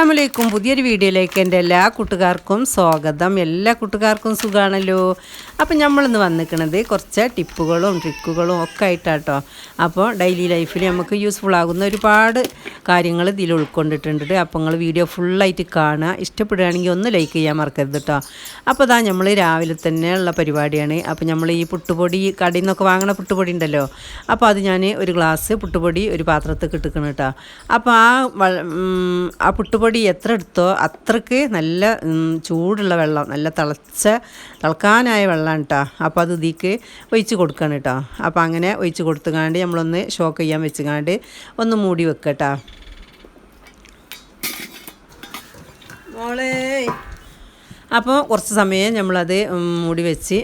അസ്സാമലൈക്കും പുതിയൊരു വീഡിയോയിലേക്ക് എന്റെ എല്ലാ കൂട്ടുകാർക്കും സ്വാഗതം. എല്ലാ കൂട്ടുകാർക്കും സുഖമാണല്ലോ അപ്പം നമ്മളിന്ന് വന്നിരിക്കുന്നത് കുറച്ച് ടിപ്പുകളും ട്രിക്കുകളും ഒക്കെ ആയിട്ടാട്ടോ. അപ്പോൾ ഡെയിലി ലൈഫിൽ നമുക്ക് യൂസ്ഫുൾ ആകുന്ന ഒരുപാട് കാര്യങ്ങൾ ഇതിൽ ഉൾക്കൊണ്ടിട്ടുണ്ട്. അപ്പോൾ നിങ്ങൾ വീഡിയോ ഫുള്ളായിട്ട് കാണുക. ഇഷ്ടപ്പെടുകയാണെങ്കിൽ ഒന്ന് ലൈക്ക് ചെയ്യാൻ മറക്കരുത് കേട്ടോ അപ്പോൾ അതാ നമ്മൾ രാവിലെ തന്നെ ഉള്ള പരിപാടിയാണ്. അപ്പോൾ നമ്മൾ ഈ പുട്ടുപൊടി കടയിൽ നിന്നൊക്കെ വാങ്ങണ പുട്ടുപൊടി ഉണ്ടല്ലോ? അപ്പോൾ അത് ഞാൻ ഒരു ഗ്ലാസ് പുട്ടുപൊടി ഒരു പാത്രത്തിൽ കിട്ടുക്കണം കേട്ടോ അപ്പോൾ ആ ആ പുട്ടുപൊടി എത്ര എടുത്തോ അത്രയ്ക്ക് നല്ല ചൂടുള്ള വെള്ളം നല്ല തിളച്ച തിളക്കാനായ വെള്ളമാണ് കേട്ടോ അപ്പോൾ അത് ഇതിക്ക് ഒഴിച്ച് കൊടുക്കണം കേട്ടോ അപ്പോൾ അങ്ങനെ ഒഴിച്ച് കൊടുത്തുകാണ്ട് നമ്മളൊന്ന് ഷോക്ക് ചെയ്യാൻ വെച്ചുകാണ്ട് ഒന്ന് മൂടി വെക്കട്ടോ മോളെ അപ്പോൾ കുറച്ച് സമയം നമ്മളത് മൂടി വെച്ച്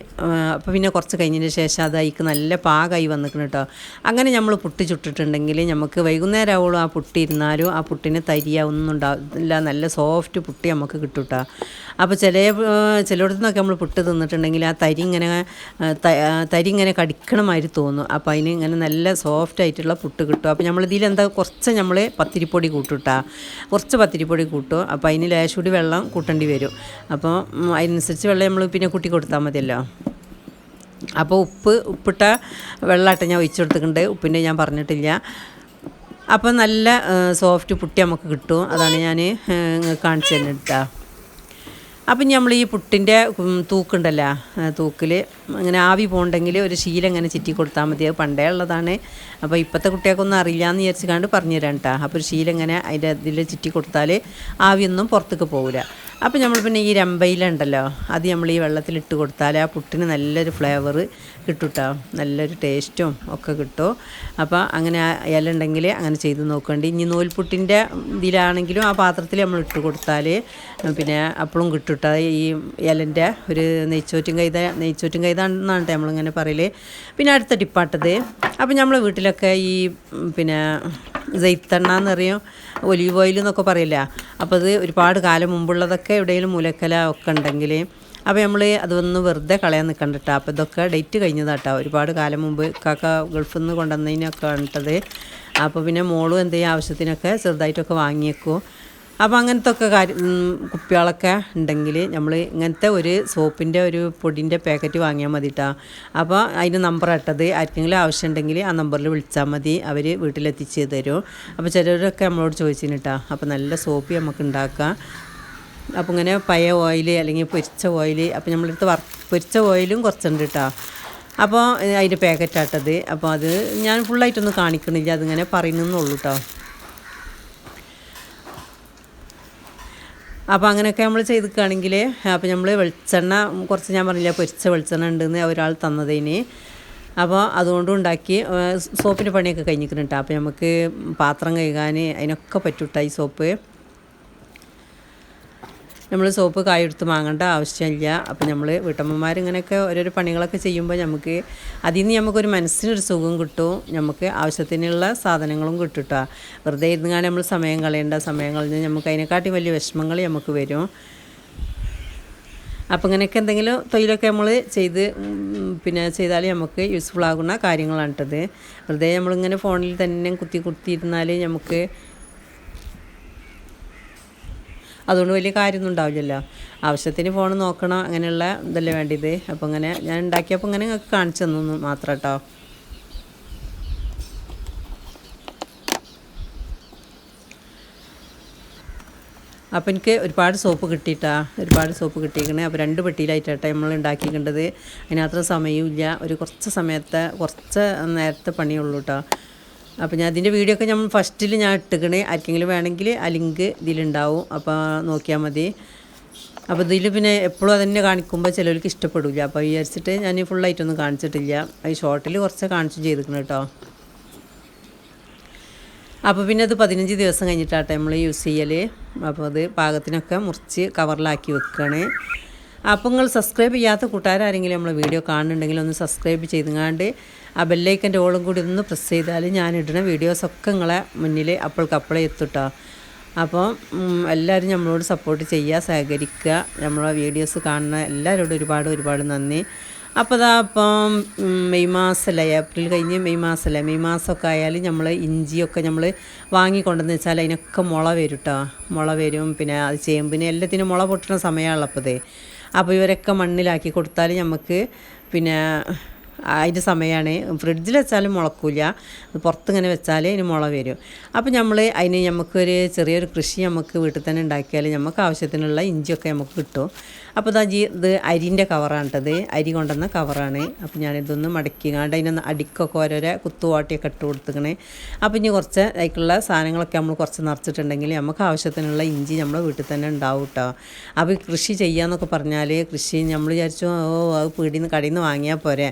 അപ്പോൾ പിന്നെ കുറച്ച് കഴിഞ്ഞതിന് ശേഷം അത് അതിക്ക് നല്ല പാകമായി വന്നിക്കണം കേട്ടോ അങ്ങനെ നമ്മൾ പുട്ടി ചുട്ടിട്ടുണ്ടെങ്കിൽ നമുക്ക് വൈകുന്നേരം ആവുള്ളൂ ആ പുട്ടി ഇരുന്നാലും ആ പുട്ടിന് തരിയ ഉണ്ടാവില്ല നല്ല സോഫ്റ്റ് പുട്ടി നമുക്ക് കിട്ടും കേട്ടോ അപ്പോൾ ചില ചിലയിടത്തു നിന്നൊക്കെ നമ്മൾ പുട്ട് തിന്നിട്ടുണ്ടെങ്കിൽ ആ തരി ഇങ്ങനെ തരി ഇങ്ങനെ കടിക്കണമാതിരി തോന്നും. അപ്പോൾ അതിന് ഇങ്ങനെ നല്ല സോഫ്റ്റ് ആയിട്ടുള്ള പുട്ട് കിട്ടും. അപ്പോൾ നമ്മൾ ഇതിൽ എന്താ കുറച്ച് നമ്മൾ പത്തിരിപ്പൊടി കൂട്ടുട്ടാ കുറച്ച് പത്തിരിപ്പൊടി കൂട്ടും. അപ്പോൾ അതിന് ലേശം കൂടി വെള്ളം കൂട്ടേണ്ടി വരും. അപ്പോൾ ഉം, അതിനനുസരിച്ച് വെള്ളം നമ്മൾ പിന്നെ കുട്ടി കൊടുത്താൽ മതിയല്ലോ. അപ്പോൾ ഉപ്പ് ഉപ്പിട്ട വെള്ളമായിട്ട് ഞാൻ ഒഴിച്ചു കൊടുത്തിട്ടുണ്ട്. ഉപ്പിന്റെ ഞാൻ പറഞ്ഞിട്ടില്ല. അപ്പോൾ നല്ല സോഫ്റ്റ് പുട്ടി നമുക്ക് കിട്ടും. അതാണ് ഞാൻ കാണിച്ചു തന്നെ കേട്ടോ അപ്പം നമ്മൾ ഈ പുട്ടിന്റെ തൂക്കുണ്ടല്ലോ തൂക്കിൽ ഇങ്ങനെ ആവി പോകണ്ടെങ്കിൽ ഒരു ശീലം ഇങ്ങനെ ചിറ്റി കൊടുത്താൽ മതി. അത് പണ്ടേ ഉള്ളതാണ്. അപ്പോൾ ഇപ്പോഴത്തെ കുട്ടികൾക്കൊന്നും അറിയില്ല എന്ന് വിചാരിച്ച് കണ്ട് പറഞ്ഞു തരാം കേട്ടോ അപ്പോൾ ഒരു ശീലം ഇങ്ങനെ അതിന്റെ ഇതിൽ ചിറ്റി കൊടുത്താൽ ആവിയൊന്നും പുറത്തേക്ക് പോകില്ല അപ്പോൾ നമ്മൾ പിന്നെ ഈ രമ്പയിലുണ്ടല്ലോ അത് നമ്മൾ ഈ വെള്ളത്തിൽ ഇട്ട് കൊടുത്താൽ ആ പുട്ടിന് നല്ലൊരു ഫ്ലേവർ കിട്ടും കേട്ടോ നല്ലൊരു ടേസ്റ്റും ഒക്കെ കിട്ടും. അപ്പോൾ അങ്ങനെ ഇല ഉണ്ടെങ്കിൽ അങ്ങനെ ചെയ്ത് നോക്കേണ്ടി. ഇനി നൂൽപുട്ടിന്റെ ഇതിലാണെങ്കിലും ആ പാത്രത്തിൽ നമ്മൾ ഇട്ട് കൊടുത്താൽ പിന്നെ അപ്പോഴും കിട്ടും കേട്ടോ ഈ ഇലന്റെ ഒരു നെയ്ച്ചോറ്റും കൈത നെയ്ച്ചോറ്റും കൈതാണെന്നാണ് നമ്മളിങ്ങനെ പറയൽ. പിന്നെ അടുത്ത ടിപ്പാട്ടത്. അപ്പോൾ നമ്മൾ വീട്ടിലൊക്കെ ഈ പിന്നെ ജെയ്ത്തെണ്ണ എന്ന് പറയും ഒലീവ് ഓയിൽ എന്നൊക്കെ പറയില്ല? അപ്പോൾ അത് ഒരുപാട് കാലം മുമ്പുള്ളതൊക്കെ എവിടെയെങ്കിലും മുലക്കല ഒക്കെ ഉണ്ടെങ്കിൽ അപ്പോൾ നമ്മൾ അതൊന്ന് വെറുതെ കളയാൻ നിൽക്കണ്ട കേട്ടോ അപ്പോൾ ഇതൊക്കെ ഡേറ്റ് കഴിഞ്ഞതാട്ടോ. ഒരുപാട് കാലം മുമ്പ് കാക്ക ഗൾഫിൽ നിന്ന് കൊണ്ടുവന്നതിനൊക്കെ കണ്ടത്. അപ്പോൾ പിന്നെ മോളും എന്തെങ്കിലും ആവശ്യത്തിനൊക്കെ ചെറുതായിട്ടൊക്കെ വാങ്ങിയേക്കും. അപ്പോൾ അങ്ങനത്തെ ഒക്കെ കാര്യം കുപ്പികളൊക്കെ ഉണ്ടെങ്കിൽ നമ്മൾ ഇങ്ങനത്തെ ഒരു സോപ്പിന്റെ ഒരു പൊടിന്റെ പാക്കറ്റ് വാങ്ങിയാൽ മതി കേട്ടോ അപ്പോൾ അതിന് നമ്പർ ഇട്ടത് ആർക്കെങ്കിലും ആവശ്യമുണ്ടെങ്കിൽ ആ നമ്പറിൽ വിളിച്ചാൽ മതി. അവർ വീട്ടിലെത്തിച്ച് തരും. അപ്പോൾ ചിലരൊക്കെ നമ്മളോട് ചോദിച്ചിന് കേട്ടോ അപ്പോൾ നല്ല സോപ്പ് നമുക്ക് ഉണ്ടാക്കാം. അപ്പോൾ ഇങ്ങനെ പയ ഓയിൽ അല്ലെങ്കിൽ പൊരിച്ച ഓയിൽ അപ്പോൾ നമ്മളെടുത്ത് വർ പൊരിച്ച ഓയിലും കുറച്ചുണ്ട് കേട്ടോ അപ്പോൾ അതിന്റെ പാക്കറ്റാട്ടത് അപ്പോൾ അത്. ഞാൻ ഫുള്ളായിട്ടൊന്നും കാണിക്കണില്ല. അതിങ്ങനെ പറയുന്നുള്ളൂ കേട്ടോ അപ്പോൾ അങ്ങനെയൊക്കെ നമ്മൾ ചെയ്തിക്കുകയാണെങ്കിൽ അപ്പോൾ നമ്മൾ വെളിച്ചെണ്ണ കുറച്ച് ഞാൻ പറഞ്ഞില്ല പൊരിച്ച വെളിച്ചെണ്ണ ഉണ്ടെന്ന് ഒരാൾ തന്നതിന്. അപ്പോൾ അതുകൊണ്ട് ഉണ്ടാക്കി സോപ്പിന്റെ പണിയൊക്കെ കഴിഞ്ഞിരിക്കുന്നുണ്ട് അപ്പോൾ നമുക്ക് പാത്രം കഴുകാൻ അതിനൊക്കെ പറ്റൂട്ട ഈ സോപ്പ്. നമ്മൾ സോപ്പ് കായെടുത്ത് വാങ്ങേണ്ട ആവശ്യമില്ല. അപ്പോൾ നമ്മൾ വീട്ടമ്മമാർ ഇങ്ങനെയൊക്കെ ഓരോരോ പണികളൊക്കെ ചെയ്യുമ്പോൾ നമുക്ക് അതിൽ നിന്ന് നമുക്കൊരു മനസ്സിനൊരു സുഖം കിട്ടും. നമുക്ക് ആവശ്യത്തിനുള്ള സാധനങ്ങളും കിട്ടും കേട്ടോ വെറുതെ ഇരുന്നാണ് നമ്മൾ സമയം കളയേണ്ട. സമയം കളഞ്ഞ് നമുക്ക് അതിനെക്കാട്ടി വലിയ വിഷമങ്ങൾ നമുക്ക് വരും. അപ്പോൾ ഇങ്ങനെയൊക്കെ എന്തെങ്കിലും തൊഴിലൊക്കെ നമ്മൾ ചെയ്ത് പിന്നെ ചെയ്താൽ നമുക്ക് യൂസ്ഫുൾ ആകുന്ന കാര്യങ്ങളാണ് കേട്ടത് വെറുതെ നമ്മളിങ്ങനെ ഫോണിൽ തന്നെ കുത്തി കുത്തിയിരുന്നാൽ നമുക്ക് അതുകൊണ്ട് വലിയ കാര്യമൊന്നും ഉണ്ടാവില്ലല്ലോ. ആവശ്യത്തിന് ഫോൺ നോക്കണം അങ്ങനെയുള്ള ഇതല്ലേ വേണ്ടിയത്. അപ്പോൾ ഇങ്ങനെ ഞാൻ ഉണ്ടാക്കിയപ്പോൾ ഇങ്ങനെ നിങ്ങൾക്ക് കാണിച്ചു തന്നു മാത്രം കേട്ടോ. അപ്പോൾ എനിക്ക് ഒരുപാട് സോപ്പ് കിട്ടിയിട്ടാ ഒരുപാട് സോപ്പ് കിട്ടിയിരിക്കണേ. അപ്പോൾ രണ്ട് പെട്ടിയിലായിട്ടാട്ടെ നമ്മൾ ഉണ്ടാക്കിക്കേണ്ടത് അതിനത്ര സമയമില്ല ഒരു കുറച്ച് സമയത്തെ കുറച്ച് നേരത്തെ പണിയുള്ളൂ കേട്ടോ. അപ്പോൾ ഞാൻ അതിന്റെ വീഡിയോ ഒക്കെ ഞാൻ ഫസ്റ്റിൽ ഞാൻ ഇട്ടിക്കണേ. ആർക്കെങ്കിലും വേണമെങ്കിൽ ആ ലിങ്ക് ഇതിലുണ്ടാവും. അപ്പോൾ നോക്കിയാൽ മതി. അപ്പോൾ ഇതിൽ പിന്നെ എപ്പോഴും അതന്നെ കാണിക്കുമ്പോൾ ചിലവർക്ക് ഇഷ്ടപ്പെടില്ല അപ്പോൾ വിചാരിച്ചിട്ട് ഞാൻ ഫുൾ ഫുള്ളായിട്ടൊന്നും കാണിച്ചിട്ടില്ല. ഈ ഷോർട്ടിൽ കുറച്ച് കാണിച്ചു ചെയ്തിരിക്കണം കേട്ടോ അപ്പോൾ പിന്നെ അത് പതിനഞ്ച് ദിവസം കഴിഞ്ഞിട്ടാട്ടെ നമ്മൾ യൂസ് ചെയ്യൽ അപ്പോൾ അത് പാകത്തിനൊക്കെ മുറിച്ച് കവറിലാക്കി വെക്കുകയാണ് അപ്പോൾ നിങ്ങൾ സബ്സ്ക്രൈബ് ചെയ്യാത്ത കൂട്ടുകാരെങ്കിലും നമ്മൾ വീഡിയോ കാണുന്നുണ്ടെങ്കിൽ ഒന്ന് സബ്സ്ക്രൈബ് ചെയ്തുങ്ങാണ്ട് ആ ബെല്ലൈക്കന്റെ ഓളും കൂടി ഒന്ന് പ്രസ് ചെയ്താൽ ഞാൻ ഇടുന്ന വീഡിയോസൊക്കെ നിങ്ങളെ മുന്നിൽ അപ്പോൾക്കപ്പോഴേ എത്തുട്ടോ. അപ്പോൾ എല്ലാവരും നമ്മളോട് സപ്പോർട്ട് ചെയ്യുക സഹകരിക്കുക. നമ്മളെ വീഡിയോസ് കാണുന്ന എല്ലാവരോടും ഒരുപാട് ഒരുപാട് നന്ദി. അപ്പോൾ അതാ അപ്പം മെയ് മാസമല്ല ഏപ്രിൽ കഴിഞ്ഞ് മെയ് മാസമല്ല മെയ് മാസമൊക്കെ ആയാലും നമ്മൾ ഇഞ്ചിയൊക്കെ നമ്മൾ വാങ്ങിക്കൊണ്ടെന്ന് വെച്ചാൽ അതിനൊക്കെ മുള വരും കേട്ടോ മുള വരും. പിന്നെ അത് ചേമ്പിന് എല്ലാത്തിനും മുള പൊട്ടുന്ന സമയമാണല്ലോ അപ്പോൾ അപ്പോൾ ഇവരൊക്കെ മണ്ണിലാക്കി കൊടുത്താൽ നമുക്ക് പിന്നെ അതിന്റെ സമയമാണ് ഫ്രിഡ്ജിൽ വെച്ചാലും മുളക്കൂല. അത് പുറത്തിങ്ങനെ വെച്ചാൽ അതിന് മുള വരും. അപ്പോൾ നമ്മൾ അതിന് നമുക്കൊരു ചെറിയൊരു കൃഷി നമുക്ക് വീട്ടിൽ തന്നെ ഉണ്ടാക്കിയാൽ നമുക്ക് ആവശ്യത്തിനുള്ള ഇഞ്ചിയൊക്കെ നമുക്ക് കിട്ടും. അപ്പോൾ ഇതാ ജി ഇത് അരിന്റെ കവറാണ് കേട്ടത് അരി കൊണ്ടുവന്ന കവറാണ് അപ്പോൾ ഞാനിതൊന്ന് മടക്കിക്കാണ്ട് അതിനൊന്ന് അടിക്കൊക്കെ ഓരോരോ കുത്തുവാട്ടിയൊക്കെ ഇട്ട് കൊടുത്തിക്കണേ. അപ്പോൾ ഇനി കുറച്ച് അതിലേക്കുള്ള സാധനങ്ങളൊക്കെ നമ്മൾ കുറച്ച് നിറച്ചിട്ടുണ്ടെങ്കിൽ നമുക്ക് ആവശ്യത്തിനുള്ള ഇഞ്ചി നമ്മൾ വീട്ടിൽ തന്നെ ഉണ്ടാവും കേട്ടോ അപ്പോൾ കൃഷി ചെയ്യാന്നൊക്കെ പറഞ്ഞാൽ കൃഷി നമ്മൾ വിചാരിച്ചു ഓ അത് പീടിയിൽ നിന്ന് കടയിൽ നിന്ന് വാങ്ങിയാൽ പോരെ.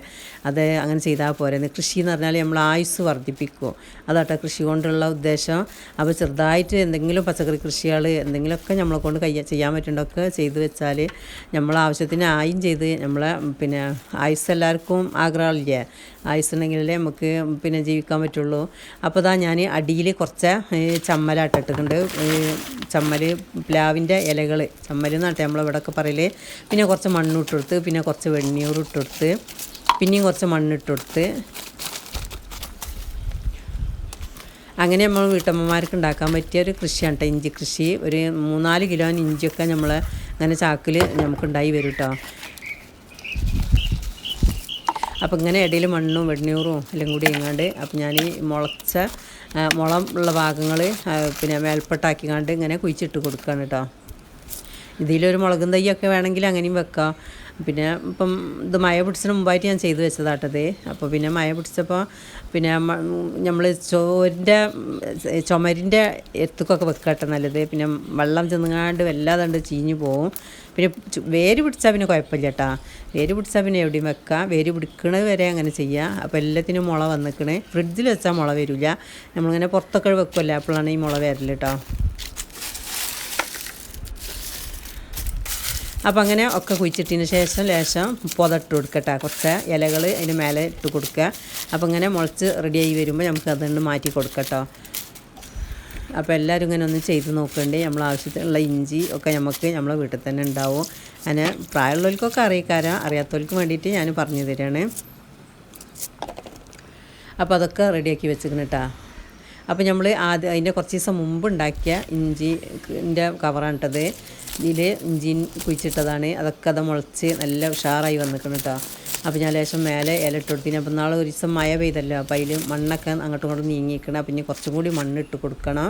അത് അങ്ങനെ ചെയ്താൽ പോരെ. കൃഷി എന്ന് പറഞ്ഞാൽ നമ്മൾ ആയുസ് വർദ്ധിപ്പിക്കും. അതാട്ടോ കൃഷി കൊണ്ടുള്ള ഉദ്ദേശം. അപ്പോൾ ചെറുതായിട്ട് എന്തെങ്കിലും പച്ചക്കറി കൃഷികൾ എന്തെങ്കിലുമൊക്കെ നമ്മളെ കൊണ്ട് കൈ ചെയ്യാൻ പറ്റുന്നതൊക്കെ ചെയ്ത് വെച്ചാൽ നമ്മൾ ആവശ്യത്തിന് ആയും ചെയ്ത് നമ്മളെ പിന്നെ ആയുസ് എല്ലാവർക്കും ആഗ്രഹമില്ലേ? ആയുസ് ഉണ്ടെങ്കിലല്ലേ നമുക്ക് പിന്നെ ജീവിക്കാൻ പറ്റുള്ളൂ. അപ്പോൾ ഇതാ ഞാൻ അടിയിൽ കുറച്ച് ചമ്മലാട്ടിട്ടുണ്ട് ചമ്മൽ പ്ലാവിന്റെ ഇലകൾ. ചമ്മൽ എന്നാട്ടെ നമ്മളിവിടെ ഒക്കെ പറയൽ. പിന്നെ കുറച്ച് മണ്ണിട്ട് കൊടുത്ത് പിന്നെ കുറച്ച് വെണ്ണീർ ഇട്ട് പിന്നെയും കുറച്ച് മണ്ണിട്ട് കൊടുത്ത്. അങ്ങനെ നമ്മൾ വീട്ടമ്മമാർക്ക് ഉണ്ടാക്കാൻ പറ്റിയ ഒരു കൃഷിയാണ് കേട്ടോ ഇഞ്ചി കൃഷി. ഒരു മൂന്നാൽ കിലോ ഇഞ്ചിയൊക്കെ നമ്മൾ അങ്ങനെ ചാക്കിൽ നമുക്കുണ്ടായി വരും കേട്ടോ അപ്പോൾ ഇങ്ങനെ ഇടയിൽ മണ്ണും വെണ്ണീറും എല്ലാം കൂടി എങ്ങാണ്ട് അപ്പോൾ ഞാൻ ഈ മുളച്ച മുളം ഉള്ള ഭാഗങ്ങൾ പിന്നെ മേൽപ്പെട്ടാക്കിക്കാണ്ട് ഇങ്ങനെ കുഴിച്ചിട്ട് കൊടുക്കുകയാണ് കേട്ടോ ഇതിലൊരു മുളകും തൈയൊക്കെ വേണമെങ്കിൽ അങ്ങനെയും വെക്കാം. പിന്നെ ഇപ്പം ഇത് മഴ പിടിച്ചതിന് മുമ്പായിട്ട് ഞാൻ ചെയ്തു വെച്ചതാട്ടത് അപ്പോൾ പിന്നെ മഴ പിടിച്ചപ്പോൾ പിന്നെ നമ്മൾ ചോറിന്റെ ചുമരിന്റെ എത്തുക്കൊക്കെ വെക്കട്ടെ നല്ലത്. പിന്നെ വെള്ളം ചെന്നുങ്ങാണ്ട് വല്ലാതെ ചീഞ്ഞു പോവും. പിന്നെ വേര് പിടിച്ചാൽ പിന്നെ കുഴപ്പമില്ല കേട്ടാ വേര് പിടിച്ചാൽ പിന്നെ എവിടെയും വെക്കാം. വേര് പിടിക്കണത് വരെ അങ്ങനെ ചെയ്യാം. അപ്പോൾ എല്ലാത്തിനും മുള വന്നിക്കണേ. ഫ്രിഡ്ജിൽ വെച്ചാൽ മുള വരില്ല. നമ്മളിങ്ങനെ പുറത്തൊക്കെ വെക്കുമല്ലോ അപ്പോഴാണ് ഈ മുള വരൽ കേട്ടോ അപ്പം അങ്ങനെ ഒക്കെ കുഴിച്ചിട്ടതിന് ശേഷം ലേശം പുതട്ട് കൊടുക്കട്ടെ. കുറച്ച് ഇലകൾ അതിന് മേലെ ഇട്ട് കൊടുക്കുക. അപ്പോൾ അങ്ങനെ മുളച്ച് റെഡിയായി വരുമ്പോൾ നമുക്ക് അതുകൊണ്ട് മാറ്റി കൊടുക്കട്ടോ. അപ്പോൾ എല്ലാവരും ഇങ്ങനെ ഒന്ന് ചെയ്ത് നോക്കണ്ടേ. നമ്മൾ ആവശ്യത്തിനുള്ള ഇഞ്ചി ഒക്കെ നമുക്ക് നമ്മളെ വീട്ടിൽ തന്നെ ഉണ്ടാവും. അങ്ങനെ പ്രായമുള്ളവർക്കൊക്കെ അറിയിക്കാരാ? അറിയാത്തവർക്ക് വേണ്ടിയിട്ട് ഞാൻ പറഞ്ഞു തരാണ്. അപ്പോൾ അതൊക്കെ റെഡിയാക്കി വെച്ചിരിക്കണം കേട്ടോ അപ്പോൾ നമ്മൾ ആദ്യം അതിന്റെ കുറച്ച് ദിവസം മുമ്പ് ഉണ്ടാക്കിയ ഇഞ്ചിന്റെ കവറാണ് ഇട്ടത് ഇതിൽ ഇഞ്ചി കുഴിച്ചിട്ടതാണ്. അതൊക്കെ അത് മുളച്ച് നല്ല ഉഷാറായി വന്നിക്കണം കേട്ടോ അപ്പോൾ ഞാൻ ലേശം മേലെ ഇല ഇട്ട് കൊടുത്തിന്. അപ്പോൾ നാളെ ഒരു ദിവസം മഴ പെയ്തല്ലോ. അപ്പോൾ അതിൽ മണ്ണൊക്കെ അങ്ങോട്ടും ഇങ്ങോട്ടും നീങ്ങിക്കണം അപ്പം ഇനി കുറച്ചും കൂടി മണ്ണിട്ട് കൊടുക്കണം.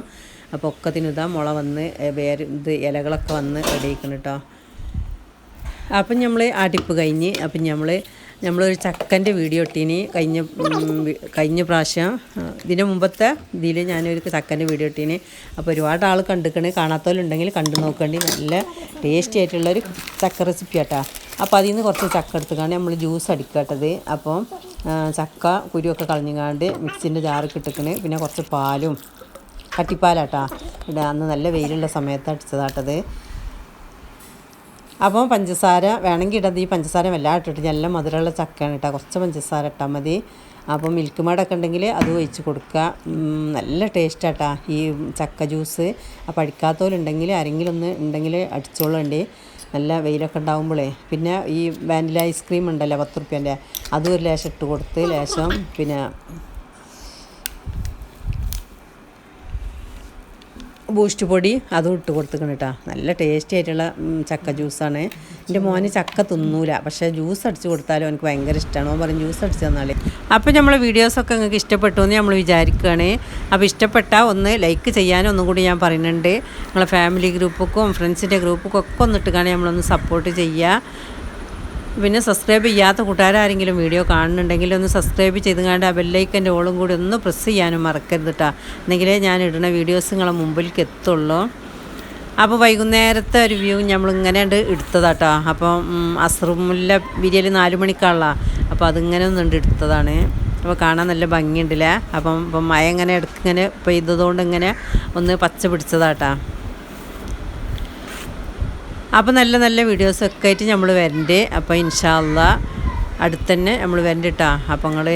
അപ്പോൾ ഒക്കത്തിന് ഇതാ മുള വന്ന് വേര് ഇത് ഇലകളൊക്കെ വന്ന് റെഡിയാക്കണം കേട്ടോ അപ്പം നമ്മൾ അടിപ്പ് കഴിഞ്ഞ് അപ്പം നമ്മൾ നമ്മളൊരു ചക്കന്റെ വീഡിയോ ഇട്ടീനി. കഴിഞ്ഞ കഴിഞ്ഞ പ്രാവശ്യം ഇതിന് മുമ്പത്തെ ഇതിൽ ഞാനൊരു ചക്കന്റെ വീഡിയോ ഇട്ടീനി. അപ്പോൾ ഒരുപാട് ആൾ കണ്ടിക്കണ്. കാണാത്തവരുണ്ടെങ്കിൽ കണ്ടു നോക്കേണ്ടി. നല്ല ടേസ്റ്റി ആയിട്ടുള്ളൊരു ചക്ക റെസിപ്പി ആട്ടാ. അപ്പോൾ അതിൽ നിന്ന് കുറച്ച് ചക്ക എടുത്തുകൊണ്ട് നമ്മൾ ജ്യൂസ് അടിക്കട്ടത്. അപ്പം ചക്ക കുരുവൊക്കെ കളഞ്ഞുകാണ്ട് മിക്സിന്റെ ജാറൊക്കെ ഇട്ടിക്കണ്. പിന്നെ കുറച്ച് പാലും കട്ടിപ്പാലാട്ടാ. ഇവിടെ അന്ന് നല്ല വെയിലുള്ള സമയത്ത് അടിച്ചതാട്ടത് അപ്പോൾ പഞ്ചസാര വേണമെങ്കിൽ ഇടാം. ഈ പഞ്ചസാര എല്ലാം ഇട്ടിട്ട് നല്ല മധുരമുള്ള ചക്കയാണ് കേട്ടോ. കുറച്ച് പഞ്ചസാര ഇട്ടാൽ മതി. അപ്പോൾ മിൽക്ക് മേടൊക്കെ ഉണ്ടെങ്കിൽ അത് ഒഴിച്ച് കൊടുക്കുക. നല്ല ടേസ്റ്റാട്ടാ ഈ ചക്ക ജ്യൂസ് അപ്പോൾ അടിക്കാത്തവരുണ്ടെങ്കിൽ ആരെങ്കിലും ഒന്ന് ഉണ്ടെങ്കിൽ അടിച്ചോളുണ്ട്. നല്ല വെയിലൊക്കെ ഉണ്ടാകുമ്പോഴേ പിന്നെ ഈ വാനില ഐസ്ക്രീം ഉണ്ടല്ലോ പത്ത് റുപ്യന്റെ. അതും ഒരു ലേശം ഇട്ട് കൊടുത്ത് ലേശം പിന്നെ ബൂസ്റ്റ് പൊടി അതും ഇട്ട് കൊടുത്തിക്കണം കേട്ടോ. നല്ല ടേസ്റ്റി ആയിട്ടുള്ള ചക്ക ജ്യൂസാണ് എന്റെ മോന് ചക്ക തിന്നൂല പക്ഷേ ജ്യൂസ് അടിച്ച് കൊടുത്താലും എനിക്ക് ഭയങ്കര ഇഷ്ടമാണ് ഓൻ പറയും ജ്യൂസ് അടിച്ച് തന്നാലേ അപ്പോൾ നമ്മൾ വീഡിയോസൊക്കെ നിങ്ങൾക്ക് ഇഷ്ടപ്പെട്ടു എന്ന് നമ്മൾ വിചാരിക്കുകയാണ്. അപ്പോൾ ഇഷ്ടപ്പെട്ടാൽ ഒന്ന് ലൈക്ക് ചെയ്യാനും ഒന്നും കൂടി ഞാൻ പറയുന്നുണ്ട്. നിങ്ങളെ ഫാമിലി ഗ്രൂപ്പുക്കും ഫ്രണ്ട്സിന്റെ ഗ്രൂപ്പുക്കും ഒക്കെ ഒന്നിട്ട് കാണാൻ നമ്മളൊന്ന് സപ്പോർട്ട് ചെയ്യുക. പിന്നെ സബ്സ്ക്രൈബ് ചെയ്യാത്ത കൂട്ടുകാരെങ്കിലും വീഡിയോ കാണുന്നുണ്ടെങ്കിൽ ഒന്ന് സബ്സ്ക്രൈബ് ചെയ്തുകൊണ്ട് ആ ബെല്ലൈക്കന്റെ ഓളും കൂടി ഒന്ന് പ്രസ് ചെയ്യാനും മറക്കരുത് കേട്ടോ എന്നെങ്കിലേ ഞാൻ ഇടുന്ന വീഡിയോസ് നിങ്ങളെ മുമ്പിലേക്ക് എത്തുള്ളൂ. അപ്പോൾ വൈകുന്നേരത്തെ ഒരു വ്യൂ നമ്മളിങ്ങനെ ഉണ്ട് എടുത്തതാട്ടോ അപ്പം അസ്രമുല്ല ബിരിയാണി നാല് മണിക്കാണല്ലോ. അപ്പോൾ അതിങ്ങനെ ഒന്നുണ്ട് എടുത്തതാണ് അപ്പോൾ കാണാൻ നല്ല ഭംഗിയുണ്ടല്ലേ? അപ്പം ഇപ്പം മഴ ഇങ്ങനെ ഇടയ്ക്ക് ഇങ്ങനെ പെയ്തതുകൊണ്ട് ഇങ്ങനെ ഒന്ന് പച്ച പിടിച്ചതാട്ടാ അപ്പോൾ നല്ല നല്ല വീഡിയോസൊക്കെ ആയിട്ട് നമ്മൾ വരണ്ടേ. അപ്പോൾ ഇൻഷാല്ല അടുത്തന്നെ നമ്മൾ വരണ്ടിട്ടാ. അപ്പോൾ നിങ്ങൾ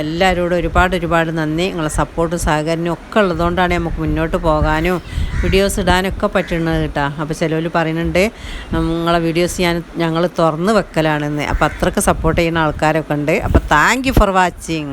എല്ലാവരോടും ഒരുപാട് ഒരുപാട് നന്ദി. നിങ്ങളെ സപ്പോർട്ടും സഹകരണവും ഒക്കെ ഉള്ളതുകൊണ്ടാണ് നമുക്ക് മുന്നോട്ട് പോകാനും വീഡിയോസ് ഇടാനൊക്കെ പറ്റുന്നത് കേട്ടോ അപ്പോൾ ചിലവർ പറയുന്നുണ്ട് നിങ്ങളെ വീഡിയോസ് ഞാൻ ഞങ്ങൾ തുറന്ന് വെക്കലാണെന്ന്. അപ്പോൾ അത്രയ്ക്ക് സപ്പോർട്ട് ചെയ്യുന്ന ആൾക്കാരൊക്കെ ഉണ്ട്. അപ്പോൾ താങ്ക് ഫോർ വാച്ചിങ്